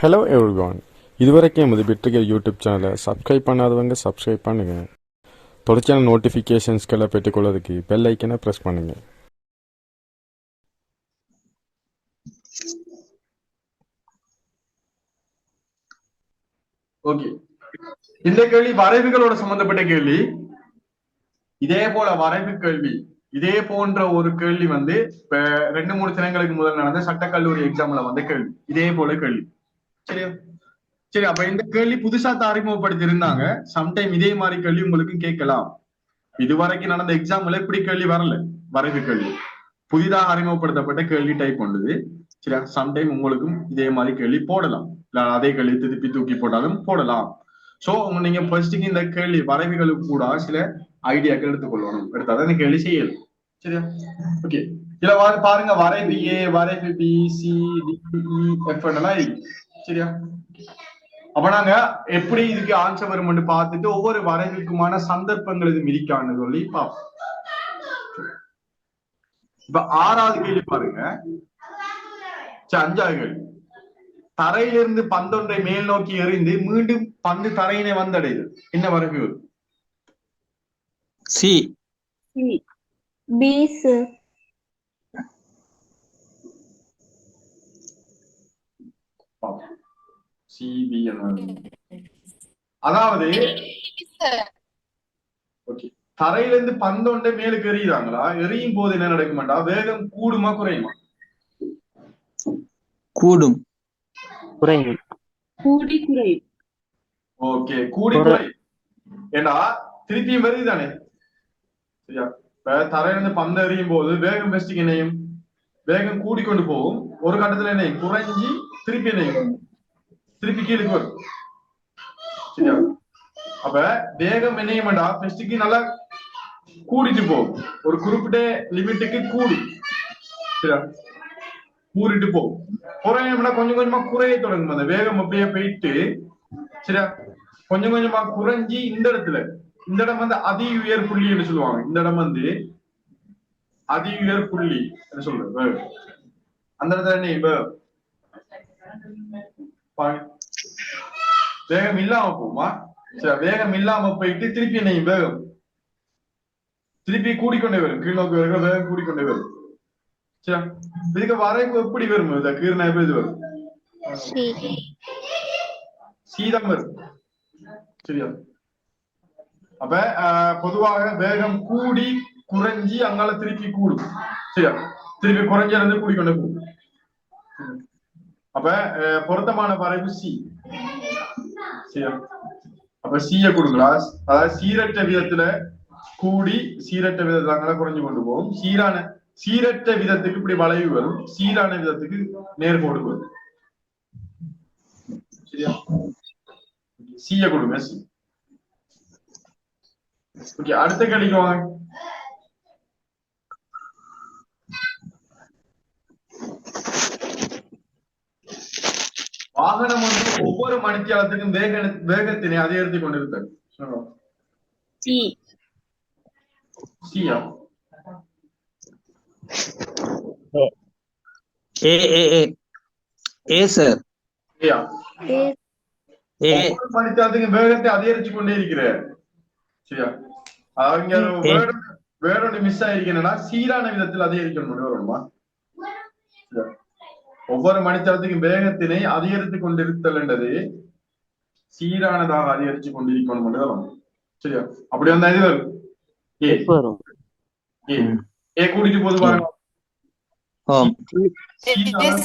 Hello everyone இதுவரைக்கும் எமது பிட்ரிகர் யூடியூப் சேனலை சப்ஸ்கிரைப் பண்ணாதவங்க சப்ஸ்கிரைப் பண்ணுங்க. தொடர்ச்சியான நோட்டிஃபிகேஷன்ஸ்களை பெற்றுக்கொள்வதற்கு பெல் ஐக்கனை ப்ரெஸ் பண்ணுங்க. ஓகே இந்த கேள்வி வரைவுகளோட சம்பந்தப்பட்ட கேள்வி. இதே போல வரைவு கேள்வி. இதே போன்ற ஒரு கேள்வி வந்து இப்ப ரெண்டு மூணு தினங்களுக்கு முதல் நடந்த சட்டக்கல்லூரி எக்ஸாம்ல வந்த கேள்வி. இதே போல கேள்வி. சரியா சரி அப்ப இந்த கேள்வி புதுசா அறிமுகப்படுத்தி இருந்தாங்க சம்டைம் இதே மாதிரி கேள்வி உங்களுக்கு கேட்கலாம். இதுவரைக்கும் நடந்த எக்ஸாம்ல இப்படி கேள்வி வரல. வரைவு கேள்வி. புதிதாக அறிமுகப்படுத்தப்பட்ட கேள்வி டைப் கொண்டது சரியா? சம்டைம் உங்களுக்கும் இதே மாதிரி கேள்வி போடலாம். இல்ல அதே கேள்வி திருப்பி தூக்கி போட்டாலும் போடலாம். சோ உங்க நீங்க ஃபர்ஸ்ட்டுக்கு இந்த கேள்வி வரைவுகளுக்கு கூட சில ஐடியாக்கள் எடுத்துக்கொள்ளணும். எடுத்தாதான் இந்த கேள்வி செய்யலாம் சரியா? ஓகே இதுல பாருங்க. வரைவு ஏ வரைவு B C D E F எல்லாம் இருக்கு. சரியா? அப்ப நாங்க எப்படி இதுக்கு ஆன்சர் வரும்னு பார்த்துட்டு ஒவ்வொரு வரைவுக்குமான சந்தர்ப்பங்கள் இது மிதிக்கான்னு சொல்லி பார்ப்போம். இப்ப ஆறாவது கேள்வி பாருங்க. சரி, அஞ்சாவது கேள்வி. தரையிலிருந்து பந்தொன்றை மேல் நோக்கி எறிந்து மீண்டும் பந்து தரையினை வந்தடையுது என்ன வரைவு? சி. பி. Sir CBN. அதாவது ஓகே தரையிலிருந்து பந்தொண்டை மேலுக்கு எறிகிறாங்களா? எறியும் போது என்ன நடக்குமாண்டா? வேகம் கூடுமா குறையுமா? கூடும். குறையும். கூடி குறையும். ஓகே கூடி குறை ஏண்டா திருப்பியும் வருது தானே சரியா. இப்ப தரையிலிருந்து பந்து எறியும் போது வேகம் பெஸ்டிங் என்னையும் வேகம் கூடிக்கொண்டு போகும். ஒரு கட்டத்துல என்னையும் குறைஞ்சி திருப்பி என்னையும் திருப்பி கீழுக்கு வரும் சரியா? அப்ப வேகம் என்னையும்டா பெஸ்டிக்கு நல்லா கூடிட்டு போகும் ஒரு குறிப்பிட்ட லிமிட்டுக்கு கூடி. சரியா? கூறிட்டு போகும் குறையம்னா கொஞ்சம் கொஞ்சமா குறைய தொடங்கும். அந்த வேகம் அப்படியே போயிட்டு சரியா? கொஞ்சம் கொஞ்சமா குறைஞ்சி இந்த இடத்துல இந்த இடம் வந்து அதி உயர் புள்ளின்னு சொல்லுவாங்க. இந்த இடம் வந்து அதி உயர் புள்ளி என்ன சொல்றது. அந்த இடத்துல என்ன வேகம் இல்லாம போகுமா சரி வேகம் இல்லாம போயிட்டு திருப்பி என்ன வேகம். திருப்பி கூடிக்கொண்டே வரும். கீழ்நோக்கி வருகிற வேகம் கூடிக்கொண்டே வரும். சரி இதுக்கு வரைவு எப்படி வரும்? இந்த கீர்னா எப்படி இது வரும். சீதம் வரும். சரியா? அப்ப பொதுவாக வேகம் கூடி குறைஞ்சி அங்கால திருப்பி கூடும். சரியா? திருப்பி குறைஞ்ச இருந்து கூடிக்கொண்டே போகும் அப்ப பொருத்தமான வரைவு சி அப்ப சீய கொடுக்கலாம் அதாவது சீரற்ற விதத்துல கூடி சீரற்ற விதத்துல குறைஞ்சு கொண்டு போகும். சீரான சீரற்ற விதத்துக்கு இப்படி வளைவு வரும். சீரான விதத்துக்கு நேர்கோடு வரும். சரியா? சீய கொடுங்க சி ஓகே அடுத்த கேள்விக்கு வாகனம் வந்து ஒவ்வொரு மணித்தியாலத்துக்கும் வேக வேகத்தினை அதிகரித்துக் கொண்டிருக்கிறது. மணித்தியாலத்துக்கும் வேகத்தை அதிகரிச்சு கொண்டே இருக்கிற சரியா அதாவது இங்க ஏ. வேர்டு ஒன்று மிஸ் ஆயிருக்கேன்னா சீரான விதத்தில் அதிகரிக்கணும் வருமா? ஒவ்வொரு மணித்தியாலத்துக்கும் வேகத்தினை அதிகரித்துக் கொண்டிருத்தல் என்றது சீரானதாக அதிகரிச்சு கொண்டிருக்கணும் தான் வரும். சரியா? அப்படி வந்தா இது வரும்? ஏ ஏ ஏ கூட்டிட்டு போது பாருங்க. ஓம் சீரான-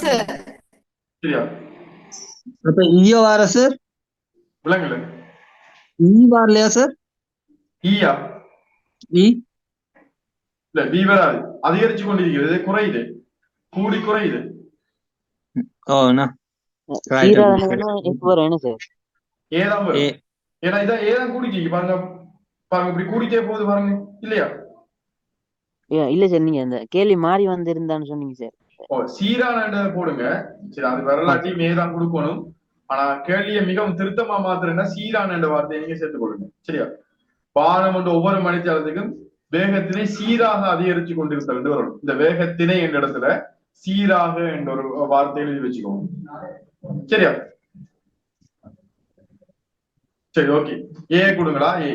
சரியா? அப்ப ஈயோ வார சார் விலங்குல ஈ வரலையா சார் ஈயா ஈ இல்ல பி வராது அதிகரிச்சு கொண்டிருக்கிறது. குறையுது. கூடி குறையுது. ஏன்னா இதான் ஏதான் கூடிக்கு பாருங்க. பாருங்க இப்படி கூடிட்டே போகுது பாருங்க. இல்லையா? ஏ, இல்ல சார் நீங்க அந்த கேள்வி மாறி வந்திருந்தான்னு சொன்னீங்க சார். ஓ சீரான போடுங்க. சரி அது வரலாற்றையும் ஏதான் கொடுக்கணும். ஆனா கேள்வியை மிகவும் திருத்தமா மாத்திரன்னா சீரான என்ற வார்த்தையை நீங்க சேர்த்துக் கொள்ளுங்க சரியா? வானம் என்ற ஒவ்வொரு மணித்தியாலத்துக்கும் வேகத்தினை சீராக அதிகரிச்சு கொண்டிருத்தல் வரணும் இந்த வேகத்தினை என்ற இடத்துல சீராக என்ற ஒரு வார்த்தை எழுதி வச்சுக்கோங்க. சரியா? சரி ஓகே ஏ கொடுங்களா ஏ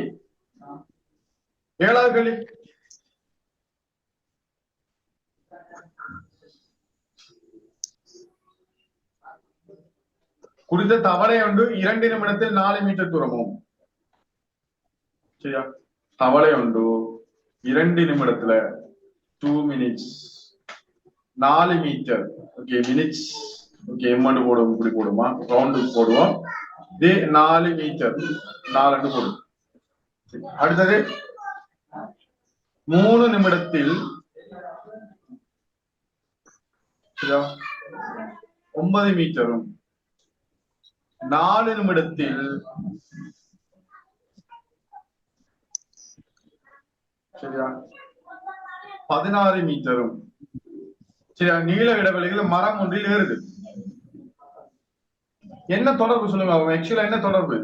ஏழாவது கேள்வி? குறித்த தவளை ஒன்று இரண்டு நிமிடத்தில் நாலு மீட்டர் தூரமும். சரியா? தவளை ஒன்று இரண்டு நிமிடத்துல டூ மினிட்ஸ் நாலு மீட்டர் ஓகே மினிட்ஸ் ஓகே எம்மண்டு போடுவோம் இப்படி போடுமா ரவுண்டு போடுவோம். இது நாலு மீட்டர் நாலு போடும் அடுத்தது மூணு நிமிடத்தில் ஒன்பது மீட்டரும் நாலு நிமிடத்தில் சரியா? பதினாறு மீட்டரும் சரியா நீள இடைவெளிகள் மரம் ஒன்றில் ஏறுது. என்ன தொடர்பு சொல்லுங்க அவங்க ஆக்சுவலா என்ன தொடர்பு?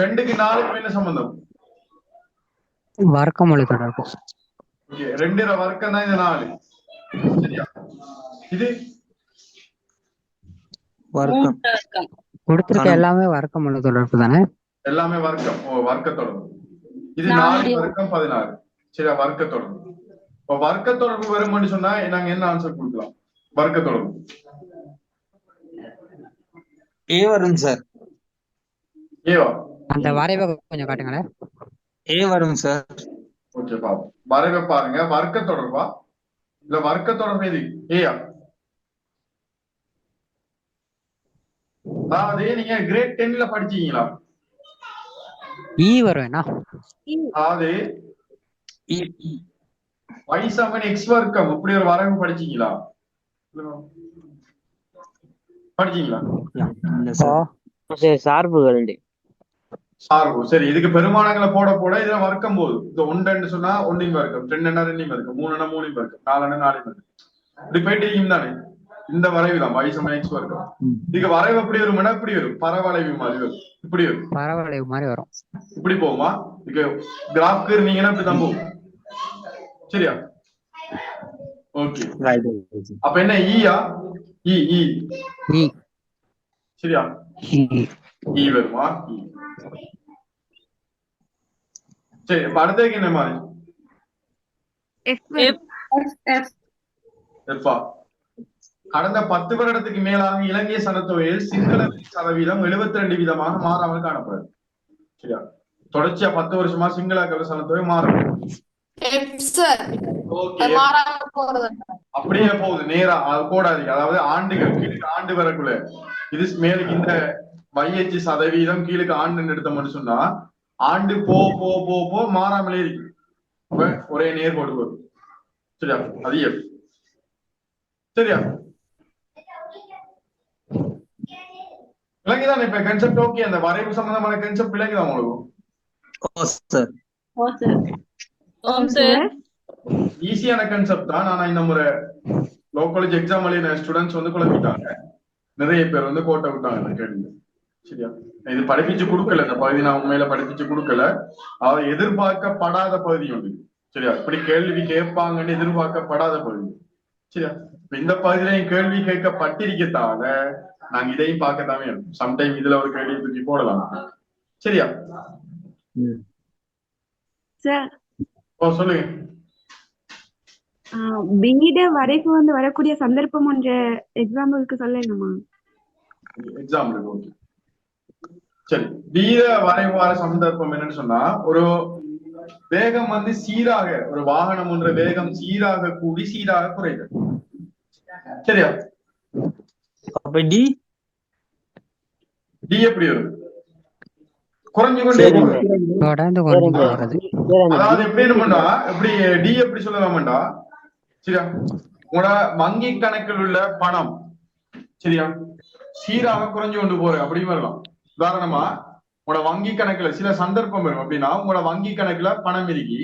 ரெண்டுக்கு நாலுக்கு என்ன சம்பந்தம்? வர்க்கமொழி தொடர்பு. Okay, ரெண்டரை வர்க்கம் தான் இந்த நாலு. சரியா? இது? வர்க்கம். கொடுத்திருக்க. எல்லாமே வர்க்கமொழி தொடர்பு தானே? எல்லாமே வர்க்கம் ஓ வர்க்க தொடர்பு. இது நாலு. நாலு. வர்க்கம் பதினாறு. சரியா வர்க்க தொடர்பு. இப்போ வர்க்க தொடர்பு வரும்னு சொன்னா நாங்க என்ன ஆன்சர் கொடுக்கலாம்? வர்க்க தொடர்பு ஏ வரும் சார் ஏவா அந்த வரைவை கொஞ்சம் காட்டுங்களேன். ஏ வரும் சார் ஓகே பாப்போம். வரைவை பாருங்க. வர்க்க தொடர்பா இல்ல வர்க்க தொடர்பு எது ஏயா அதாவது நீங்க கிரேட் டென்ல படிச்சீங்களா? ஈ வரும் என்ன? அதாவது இ y சமன் x வர்க்கம். இப்படி ஒரு வரைவு படிச்சீங்களா? படிச்சீங்களா? சார்புகள் சார்பு. சரி இதுக்கு பெருமானங்களை போட போட இதுல வர்க்கம் போகுது. இந்த ஒன்றுன்னு சொன்னா ஒன்னையும் வர்க்கம். ரெண்டுன்னா ரெண்டையும் வர்க்கம். மூணுன்னா மூணையும் வர்க்கம். நாலுன்னா நாலையும் வர்க்கம். இப்படி போயிட்டு தானே? இந்த வரைவு தான். சமன் x வர்க்கம். இதுக்கு வரைவு எப்படி வரும்னா இப்படி வரும். பரவளைவு மாதிரி வரும். இப்படி வரும். பரவளைவு மாதிரி வரும். இப்படி போகுமா? இதுக்கு கிராஃப்க்கு இருந்தீங்கன்னா இப்படி தான் போகும். சரியா? ஓகே அப்ப என்ன ஈயா இ இ சரியா? ஈ. ஈ வருமா? ஈ. சரி அடுத்ததுக்கு என்ன மாதிரி F. F எப்பா கடந்த பத்து வருடத்துக்கு மேலாக இலங்கை சனத்தொகையில் சிங்கள சதவீதம் 72% ரெண்டு வீதமாக மாறாமல் காணப்படுது. சரியா? தொடர்ச்சியா பத்து வருஷமா சிங்கள சனத்தொகை மாறும். அப்படியே போகுது நேரா. அது போடாதீங்க. அதாவது ஆண்டுகள் கீழுக்கு ஆண்டு வரக்குள்ள. இது மேலுக்கு இந்த வையச்சு சதவீதம் கீழுக்கு ஆண்டுன்னு எடுத்தோம்னு சொன்னா ஆண்டு போ போ போ போ மாறாமலே இருக்கு. ஒரே நேர்கோடு வரும் சரியா? அது. சரியா? விளங்குதானே இப்ப கன்செப்ட் ஓகே அந்த வரைவு சம்பந்தமான கன்செப்ட் விளங்குதான் உங்களுக்கு? ஈஸியான கன்செப்ட் தான். ஆனா இந்த முறை லோ காலேஜ் எக்ஸாம் எழுதின ஸ்டூடெண்ட்ஸ் வந்து குழப்பிட்டாங்க நிறைய பேர் வந்து கோட்டை விட்டாங்க இந்த கேள்வி. சரியா? இது படிப்பிச்சு கொடுக்கல. இந்த பகுதி நான் உண்மையில படிப்பிச்சு கொடுக்கல. அதாவது எதிர்பார்க்கப்படாத பகுதி உண்டு சரியா? இப்படி கேள்வி கேட்பாங்கன்னு எதிர்பார்க்கப்படாத பகுதி. சரியா? இப்ப இந்த பகுதியிலையும் கேள்வி கேட்கப்பட்டிருக்கத்தால நாங்க இதையும் பார்க்கத்தாமே இருக்கும். சம்டைம் இதுல ஒரு கேள்வி தூக்கி போடலாம். சரியா. சார் சொல்லுங்க. பிஇட வரைக்கு வந்து வரக்கூடிய சந்தர்ப்பம் ஒன்ற எக்ஸாம்பிளுக்கு சொல்லணுமா? எக்ஸாம் இருக்கு ஓகே சரி. வீர வரைவார சந்தர்ப்பம் என்னன்னு சொன்னா ஒரு வேகம் வந்து சீராக ஒரு வாகனம் என்ற வேகம் சீராக கூடி சீராக குறையுது. சரியா? அப்ப டி டி எப்படி வரும்? குறைஞ்சு கொண்டே. போகுது. அதாவது எப்படி இருக்கும்டா எப்படி டி எப்படி சொல்லலாம்டா சரியா? உங்களோட வங்கி கணக்கில் உள்ள பணம் சரியா? சீராக குறைஞ்சு கொண்டு போற அப்படி வரலாம். உதாரணமா உங்களோட வங்கி கணக்குல சில சந்தர்ப்பம் வரும். அப்படின்னா உங்களோட வங்கி கணக்குல பணம் இருக்கி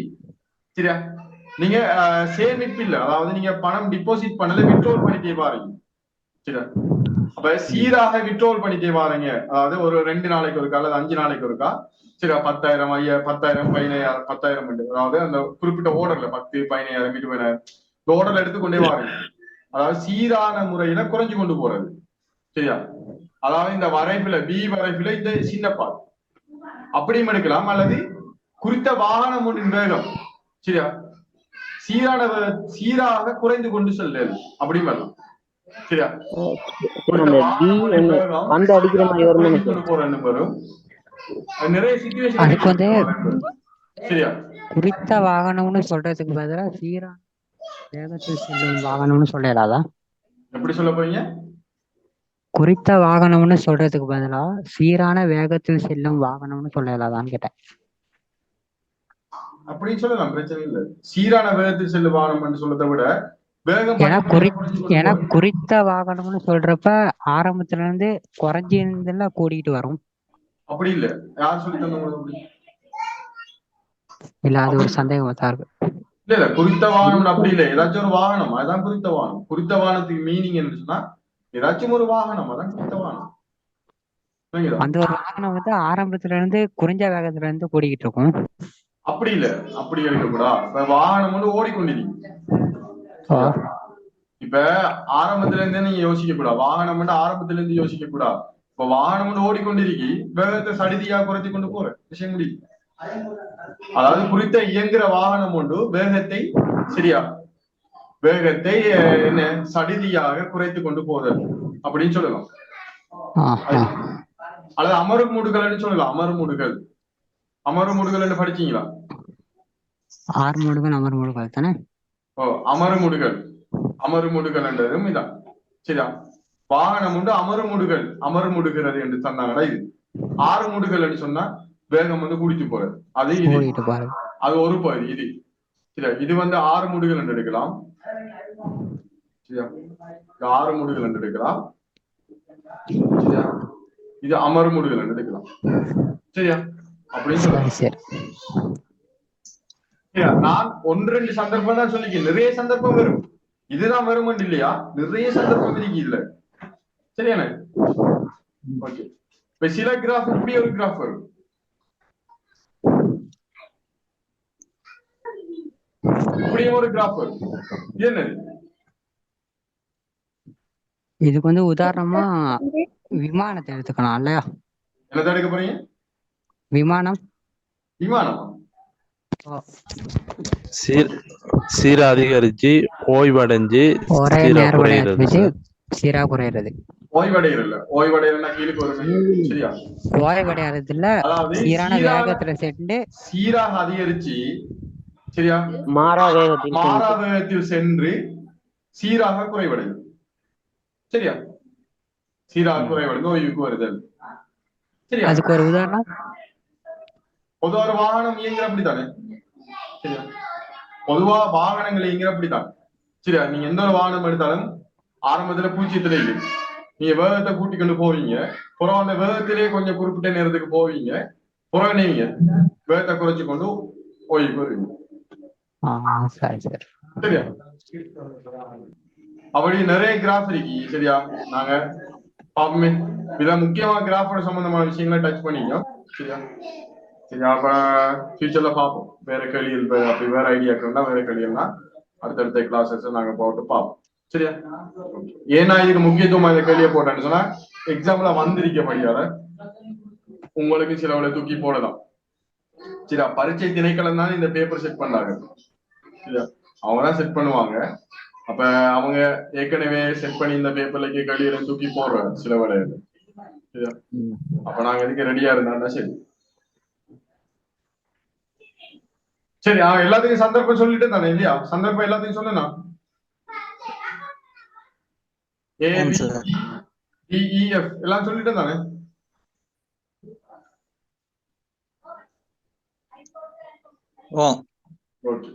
சரியா? நீங்க சேமிப்பு இல்ல அதாவது நீங்க பணம் டிபாசிட் பண்ணல விட்ரோல் பண்ணிட்டே பாருங்க சரியா? அப்ப சீராக விட்ரோல் பண்ணிட்டே பாருங்க அதாவது ஒரு ரெண்டு நாளைக்கு ஒருக்கா அல்லது அஞ்சு நாளைக்கு ஒருக்கா சரியா பத்தாயிரம் ஐயா பத்தாயிரம் பதினாயிரம் பத்தாயிரம் உண்டு. அதாவது அந்த குறிப்பிட்ட ஓர்டர்ல பத்து பதினாயிரம் இருபதாயிரம். இந்த ஓர்டர்ல எடுத்துக்கொண்டே வாரீங்க அதாவது சீரான முறையில குறைஞ்சு கொண்டு போறது. சரியா? அதாவது இந்த வரைப்புல பி வரைப்புல இந்த சின்ன பால் அப்படியும் எடுக்கலாம் அல்லது குறித்த வாகனம் ஒன்றின் வேகம். சரியா? சீரான சீராக குறைந்து கொண்டு செல்லுது அப்படியும் வரலாம். சரியா? சார் அந்த அடிக்கிற மாதிரி வருமா. அதுக்கு வந்து குறித்த வாகனம்னு சொல்றதுக்கு பதிலா சீரான வேகத்தில் செல்லும் வாகனம்னு சொல்லலாதா? எப்படி சொல்ல போறீங்க? குறித்த வாகனம்னு சொல்றதுக்கு பதிலா சீரான வேகத்தில் செல்லும் வாகனம்னு சொல்லலாதான்னு கேட்டேன். அப்படின்னு சொல்லலாம் பிரச்சனை இல்ல. சீரான வேகத்தில் செல்லு வாகனம் சொல்றதை விட வேகம் ஏன்னா குறி ஏன்னா. குறித்த வாகனம்னு சொல்றப்ப ஆரம்பத்துல இருந்து குறைஞ்சிருந்துல கூடிட்டு வரும். அப்படி இல்ல. யார் சொல்லி தந்த உங்களுக்கு அப்படி? இல்ல அது ஒரு சந்தேகமா தான் இருக்கு இல்ல இல்ல குறித்த வாகனம் அப்படி இல்ல. ஏதாச்சும் ஒரு வாகனம் அதான் குறித்த வாகனம். குறித்த வாகனத்துக்கு மீனிங் என்ன சொன்னா ஏதாச்சும் ஒரு வாகனம் அதான் குறித்த வாகனம்? அந்த ஒரு வாகனம் வந்து ஆரம்பத்துல இருந்து குறைஞ்ச வேகத்துல இருந்து கூடிக்கிட்டு இருக்கும். அப்படி இல்ல. அப்படி எடுக்கக்கூடாது இப்ப வாகனம் வந்து ஓடிக்கொண்டிருக்கு. இப்ப ஆரம்பத்துல இருந்தே நீங்க யோசிக்க கூடாது வாகனம் ஆரம்பத்துல இருந்து யோசிக்க கூடாது இப்ப வாகனம் வந்து ஓடிக்கொண்டிருக்கி. வேகத்தை சடிதியா குறைத்து கொண்டு போற. விஷயம் முடியும் அதாவது குறித்த இயங்குற வாகனம் ஒன்று வேகத்தை சரியா வேகத்தை என்ன சடிதியாக குறைத்து கொண்டு போதல் அப்படின்னு சொல்லலாம். அல்லது அமரு மூடுகள்னு சொல்லலாம். அமரு மூடுகள். அமரு மூடுகள் படிச்சீங்களா? ஆறு முழுகள் அமர் முழுகள் தானே? ஓ அமருமுடுகள் அமருமுடுகள்ன்றதும் இதான். சரியா? வாகனம் உண்டு அமருமுடுகள் அமருமுடுகிறது என்று சொன்னாங்கன்னா இது. ஆறு முடுகள் சொன்னா வேகம் வந்து குடிச்சு போறது. அது இது. கூடிட்டு அது ஒரு பகுதி இது. சரியா? இது வந்து ஆறு முடுகள் என்று எடுக்கலாம். சரியா? ஆறு முடுகள் என்று எடுக்கலாம். சரியா? இது அமருமுடுகள் என்று எடுக்கலாம். சரியா? அப்படின்னு? நான் ஒன்று ரெண்டு சந்தர்ப்பம் தான் சொல்லிக்கிறேன். நிறைய சந்தர்ப்பம் வரும். இதுதான் வருமன் இல்லையா? நிறைய சந்தர்ப்பம் இருக்கு இல்ல. சரியானே ஓகே இப்ப சில கிராஃப் இப்படி ஒரு கிராஃப் வரும். இப்படியே ஒரு கிராஃப் வரும். இது என்னது? இதுக்கு வந்து உதாரணமா விமானத்தை எடுத்துக்கலாம் இல்லையா? என்னத்தை எடுக்க போறீங்க? விமானம். விமானமா. சீர் சீர அதிகரிச்சு ஓய்வடைஞ்சு ஒரே வச்சு சீரா குறையிறது சரியா? இல்ல சீரான சீரான வேகத்துல சென்று சீராக அதிகரிச்சு சரியா? மாறா வேகத்தில் மாறா வேகத்தில் சென்று சீராக குறைவடையும். சரியா? சீராக குறைவடைந்து ஓய்வுக்கு வருதல். சரியா? அதுக்கு ஒரு உதாரணம். பொதுவா ஒரு வாகனம் இயங்குற அப்படித்தானே? சரியா? பொதுவா வாகனங்கள் இயங்குற அப்படித்தான். சரியா? நீங்க எந்த ஒரு வாகனம் எடுத்தாலும் ஆரம்பத்துல பூச்சியத்துல இல்லை நீங்க வேகத்தை கூட்டி கொண்டு போவீங்க. புறம் அந்த வேகத்திலே கொஞ்சம் குறிப்பிட்ட நேரத்துக்கு போவீங்க. புறம் நீங்க வேகத்தை குறைச்சு கொண்டு சரி சரி. சரியா? அப்படி நிறைய கிராஃப் இருக்கு சரியா? நாங்க பாப்போமே இதான் முக்கியமா கிராஃபோட சம்பந்தமான விஷயங்களை டச் பண்ணிக்கோம் சரியா? சரியா? அப்ப ஃபியூச்சர்ல பார்ப்போம். வேற கேள்விகள் அப்படி வேற ஐடியாக்கள்னா வேற கேள்விகள்னா அடுத்தடுத்த கிளாஸஸ் நாங்க போட்டு பார்ப்போம். சரியா? ஏன்னா இதுக்கு முக்கியத்துவம் இந்த கேள்வியை போட்டேன்னு சொன்னா எக்ஸாம்பிளா வந்திருக்க படியாத உங்களுக்கு சிலவளை தூக்கி போடலாம். சரியா? பரீட்சை திணைக்களம் தான் இந்த பேப்பர் செட் பண்ணாங்க சரியா? அவங்க தான் செட் பண்ணுவாங்க. அப்ப அவங்க ஏற்கனவே செட் பண்ணி இந்த பேப்பர்ல கேள்வியில தூக்கி போடுறாங்க சில வேலையில சரியா? அப்ப நாங்க இதுக்கு ரெடியா இருந்தா சரி. சரி அவன் எல்லாத்தையும் சந்தர்ப்பம் சொல்லிட்டு தானே இல்லையா? சந்தர்ப்பம் எல்லாத்தையும் சொன்னா ஏ ஆமாம் B sir. D E F எல்லாம் சொல்லிட்டு தானே? ஓ. ஓகே.